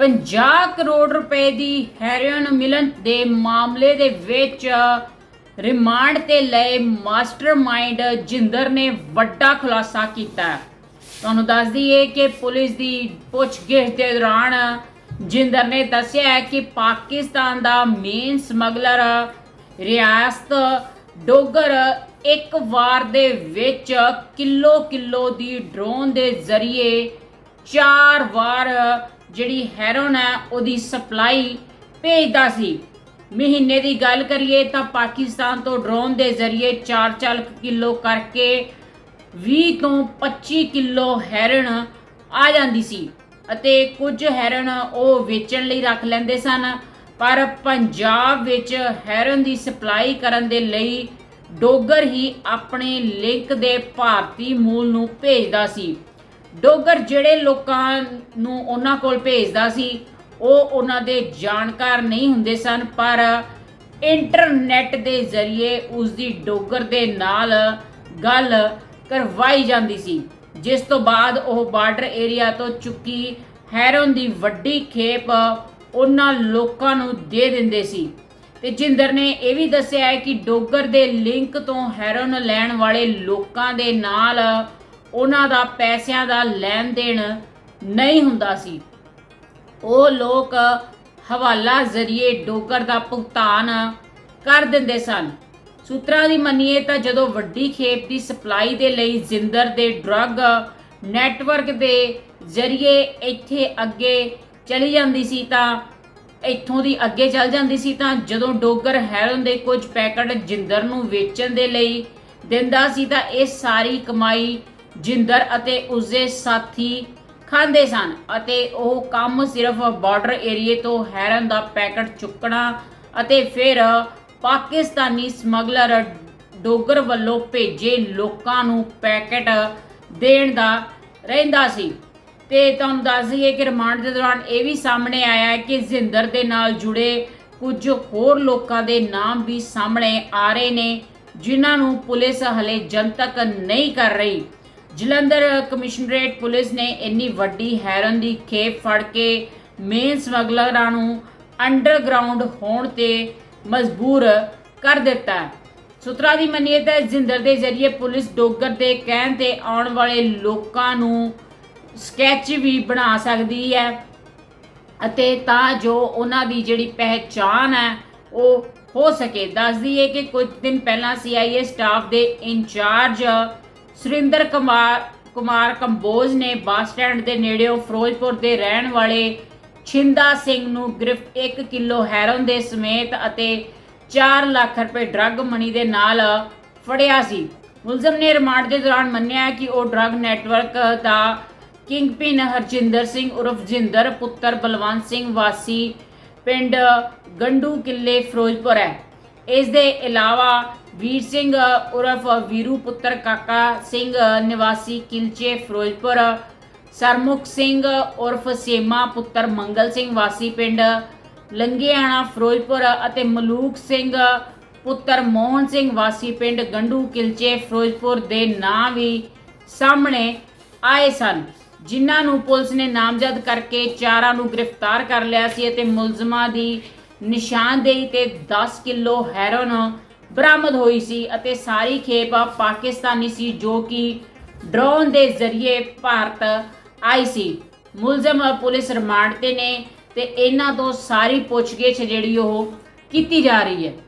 50 ਕਰੋੜ ਰੁਪਏ ਦੀ ਹੈਰੋਇਨ ਮਿਲਣ ਦੇ ਮਾਮਲੇ ਦੇ ਵਿੱਚ ਰਿਮਾਂਡ ਤੇ ਲਏ ਮਾਸਟਰਮਾਈਂਡ ਜਿੰਦਰ ਨੇ ਵੱਡਾ ਖੁਲਾਸਾ ਕੀਤਾ। ਤੁਹਾਨੂੰ ਦੱਸ ਦਈਏ ਕਿ ਪੁਲਿਸ ਦੀ ਪੁੱਛਗਿੱਛ ਦੇ ਦੌਰਾਨ ਜਿੰਦਰ ਨੇ ਦੱਸਿਆ ਕਿ ਪਾਕਿਸਤਾਨ ਦਾ ਮੇਨ ਸਮਗਲਰ ਰਿਆਸਤ ਡੋਗਰ ਇੱਕ ਵਾਰ ਦੇ ਵਿੱਚ ਕਿਲੋ ਕਿਲੋ ਦੀ ਡਰੋਨ ਦੇ ਜ਼ਰੀਏ ਚਾਰ ਵਾਰ ਜਿਹੜੀ ਹੈਰੋਨ ਹੈ ਉਹਦੀ ਸਪਲਾਈ ਭੇਜਦਾ ਸੀ। ਮਹੀਨੇ ਦੀ ਗੱਲ ਕਰੀਏ ਤਾਂ ਪਾਕਿਸਤਾਨ ਤੋਂ ਡਰੋਨ ਦੇ ਜ਼ਰੀਏ 4-4 ਕਿਲੋ ਕਰਕੇ 20 ਤੋਂ 25 ਕਿਲੋ ਹੈਰਨ ਆ ਜਾਂਦੀ ਸੀ ਅਤੇ ਕੁਝ ਹੈਰਨ ਉਹ ਵੇਚਣ ਲਈ ਰੱਖ ਲੈਂਦੇ ਸਨ, ਪਰ ਪੰਜਾਬ ਵਿੱਚ ਹੈਰਨ ਦੀ ਸਪਲਾਈ ਕਰਨ ਦੇ ਲਈ ਡੋਗਰ ਹੀ ਆਪਣੇ ਲਿੰਕ ਦੇ ਭਾਰਤੀ ਮੂਲ ਨੂੰ ਭੇਜਦਾ ਸੀ। ਡੋਗਰ ਜਿਹੜੇ ਲੋਕਾਂ ਨੂੰ ਉਹਨਾਂ ਕੋਲ ਭੇਜਦਾ ਸੀ, ਉਹ ਉਹਨਾਂ ਦੇ ਜਾਣਕਾਰ ਨਹੀਂ ਹੁੰਦੇ ਸਨ, ਪਰ ਇੰਟਰਨੈਟ ਦੇ ਜ਼ਰੀਏ ਉਸ ਦੀ ਡੋਗਰ ਦੇ ਨਾਲ ਗੱਲ ਕਰਵਾਈ ਜਾਂਦੀ ਸੀ, ਜਿਸ ਤੋਂ ਬਾਅਦ ਉਹ ਬਾਰਡਰ ਏਰੀਆ ਤੋਂ ਚੁੱਕੀ ਹੈਰੋਨ ਦੀ ਵੱਡੀ ਖੇਪ ਉਹਨਾਂ ਲੋਕਾਂ ਨੂੰ ਦੇ ਦਿੰਦੇ ਸੀ। ਤੇ ਜਿੰਦਰ ਨੇ ਇਹ ਵੀ ਦੱਸਿਆ ਹੈ ਕਿ ਡੋਗਰ ਦੇ ਲਿੰਕ ਤੋਂ ਹੈਰੋਨ ਲੈਣ ਵਾਲੇ ਲੋਕਾਂ ਦੇ ਨਾਲ ਉਹਨਾਂ ਦਾ ਪੈਸਿਆਂ ਦਾ ਲੈਣ ਦੇਣ ਨਹੀਂ ਹੁੰਦਾ ਸੀ। ਉਹ ਲੋਕ ਹਵਾਲਾ ਜ਼ਰੀਏ ਡੋਗਰ ਦਾ ਭੁਗਤਾਨ ਕਰ ਦਿੰਦੇ ਸਨ। ਸੂਤਰਾਂ ਦੀ ਮੰਨੀਏ ਤਾਂ ਜਦੋਂ ਵੱਡੀ ਖੇਪ ਦੀ ਸਪਲਾਈ ਦੇ ਲਈ ਜ਼ਿੰਦਰ ਦੇ ਡਰੱਗ ਨੈਟਵਰਕ ਦੇ ਜ਼ਰੀਏ ਇੱਥੇ ਅੱਗੇ ਚਲੀ ਜਾਂਦੀ ਸੀ ਤਾਂ, ਇੱਥੋਂ ਦੀ ਅੱਗੇ ਚੱਲ ਜਾਂਦੀ ਸੀ ਤਾਂ ਜਦੋਂ ਡੋਗਰ ਹੈਰਨ ਦੇ ਕੁਝ ਪੈਕਟ ਜਿੰਦਰ ਨੂੰ ਵੇਚਣ ਦੇ ਲਈ ਦਿੰਦਾ ਸੀ ਤਾਂ ਇਹ ਸਾਰੀ ਕਮਾਈ ਜਿੰਦਰ ਅਤੇ ਉਸਦੇ ਸਾਥੀ ਖਾਂਦੇ ਸਨ ਅਤੇ ਉਹ ਕੰਮ ਸਿਰਫ ਬਾਰਡਰ ਏਰੀਏ ਤੋਂ ਹੈਰਨ ਦਾ ਪੈਕਟ ਚੁੱਕਣਾ ਅਤੇ ਫਿਰ ਪਾਕਿਸਤਾਨੀ ਸਮਗਲਰ ਡੋਗਰ ਵੱਲੋਂ ਭੇਜੇ ਲੋਕਾਂ ਨੂੰ ਪੈਕਟ ਦੇਣ ਦਾ ਰਹਿੰਦਾ ਸੀ। ਤੇ ਤੁਹਾਨੂੰ ਦੱਸ ਦਈਏ ਕਿ ਰਿਮਾਂਡ ਦੇ ਦੌਰਾਨ ਇਹ ਵੀ ਸਾਹਮਣੇ ਆਇਆ ਹੈ ਕਿ ਜ਼ਿੰਦਰ ਦੇ ਨਾਲ ਜੁੜੇ ਕੁਝ ਹੋਰ ਲੋਕਾਂ ਦੇ ਨਾਮ ਵੀ ਸਾਹਮਣੇ ਆ ਰਹੇ ਨੇ, ਜਿਨ੍ਹਾਂ ਨੂੰ ਪੁਲਿਸ ਹਲੇ ਜਨਤਕ ਨਹੀਂ ਕਰ ਰਹੀ। ਜਲੰਧਰ ਕਮਿਸ਼ਨਰੇਟ ਪੁਲਿਸ ਨੇ ਇੰਨੀ ਵੱਡੀ ਹੈਰਨ ਦੀ ਖੇਪ ਫੜ ਕੇ ਮੇਨ ਸਮਗਲਰਾਂ ਨੂੰ ਅੰਡਰਗਰਾਉਂਡ ਹੋਣ ਤੇ ਮਜਬੂਰ ਕਰ ਦਿੱਤਾ ਹੈ। ਸੂਤਰਾਂ ਦੀ ਮੰਨੀਏ ਤਾਂ ਜ਼ਿੰਦਰ ਦੇ ਜ਼ਰੀਏ ਪੁਲਿਸ ਡੋਗਰ ਦੇ ਕਹਿਣ ਤੇ ਆਉਣ ਵਾਲੇ ਲੋਕਾਂ ਨੂੰ ਸਕੈਚ ਵੀ ਬਣਾ ਸਕਦੀ ਹੈ ਅਤੇ ਤਾਂ ਜੋ ਉਹਨਾਂ ਦੀ ਜਿਹੜੀ ਪਹਿਚਾਨ ਹੈ, ਉਹ ਹੋ ਸਕੇ ਦੱਸ ਦਈਏ ਕਿ ਕੁਝ ਦਿਨ ਪਹਿਲਾਂ ਸੀਆਈਏ ਸਟਾਫ ਦੇ ਇੰਚਾਰਜ ਸੁਰਿੰਦਰ ਕੁਮਾਰ ਕੁਮਾਰ ਕੰਬੋਜ ਨੇ ਬੱਸ ਸਟੈਂਡ ਦੇ ਨੇੜਿਓਂ ਫਿਰੋਜ਼ਪੁਰ ਦੇ ਰਹਿਣ ਵਾਲੇ ਛਿੰਦਾ ਸਿੰਘ ਨੂੰ ਗ੍ਰਿਫਤ 1 ਕਿਲੋ ਹੈਰੋਨ ਦੇ ਸਮੇਤ ਅਤੇ 4 ਲੱਖ ਰੁਪਏ ਡਰੱਗ ਮਨੀ ਦੇ ਨਾਲ ਫੜਿਆ ਸੀ। ਮੁਲਜ਼ਮ ਨੇ ਰਿਮਾਂਡ ਦੇ ਦੌਰਾਨ ਮੰਨਿਆ ਕਿ ਉਹ ਡਰੱਗ ਨੈਟਵਰਕ ਦਾ ਕਿੰਗਪਿਨ ਹਰਜਿੰਦਰ ਸਿੰਘ ਉਰਫ ਜਿੰਦਰ, ਪੁੱਤਰ ਬਲਵੰਤ ਸਿੰਘ ਵਾਸੀ, ਪਿੰਡ ਗੰਡੂ ਕਿੱਲੇ ਫਿਰੋਜ਼ਪੁਰ ਹੈ। ਇਸ ਦੇ ਇਲਾਵਾ ਵੀਰ ਸਿੰਘ ਉਰਫ ਵੀਰੂ ਪੁੱਤਰ ਕਾਕਾ ਸਿੰਘ ਨਿਵਾਸੀ ਕਿਲਚੇ ਫਿਰੋਜ਼ਪੁਰ, ਸਰਮੁਖ ਸਿੰਘ ਉਰਫ ਸੇਮਾ ਪੁੱਤਰ ਮੰਗਲ ਸਿੰਘ ਵਾਸੀ ਪਿੰਡ, ਲੰਗੇਆਣਾ ਫਿਰੋਜ਼ਪੁਰ ਅਤੇ ਮਲੂਕ ਸਿੰਘ ਪੁੱਤਰ ਮੋਹਨ ਸਿੰਘ ਵਾਸੀ ਪਿੰਡ ਗੰਡੂ ਕਿਲਚੇ ਫਿਰੋਜ਼ਪੁਰ ਦੇ ਨਾਂ ਵੀ ਸਾਹਮਣੇ ਆਏ ਸਨ, ਜਿਨ੍ਹਾਂ ਨੂੰ ਪੁਲਿਸ ਨੇ ਨਾਮਜ਼ਦ ਕਰਕੇ ਚਾਰਾਂ ਨੂੰ ਗ੍ਰਿਫਤਾਰ ਕਰ ਲਿਆ ਸੀ ਅਤੇ ਮੁਲਜ਼ਮਾਂ ਦੀ ਨਿਸ਼ਾਨਦੇਹੀ ਤੇ 10 ਕਿਲੋ ਹੈਰੋਨ ਬਰਾਮਦ ਹੋਈ ਸੀ ਅਤੇ ਸਾਰੀ ਖੇਪ ਪਾਕਿਸਤਾਨੀ ਸੀ ਜੋ ਕਿ ਡਰੋਨ ਦੇ ਜ਼ਰੀਏ ਭਾਰਤ ਆਈ ਸੀ। ਮੁਲਜ਼ਮ, ਪੁਲਿਸ ਰਿਮਾਂਡ ਤੇ ਨੇ ਤੇ ਇਹਨਾਂ ਤੋਂ ਸਾਰੀ ਪੁੱਛਗਿੱਛ ਜਿਹੜੀ ਉਹ ਕੀਤੀ ਜਾ ਰਹੀ ਹੈ।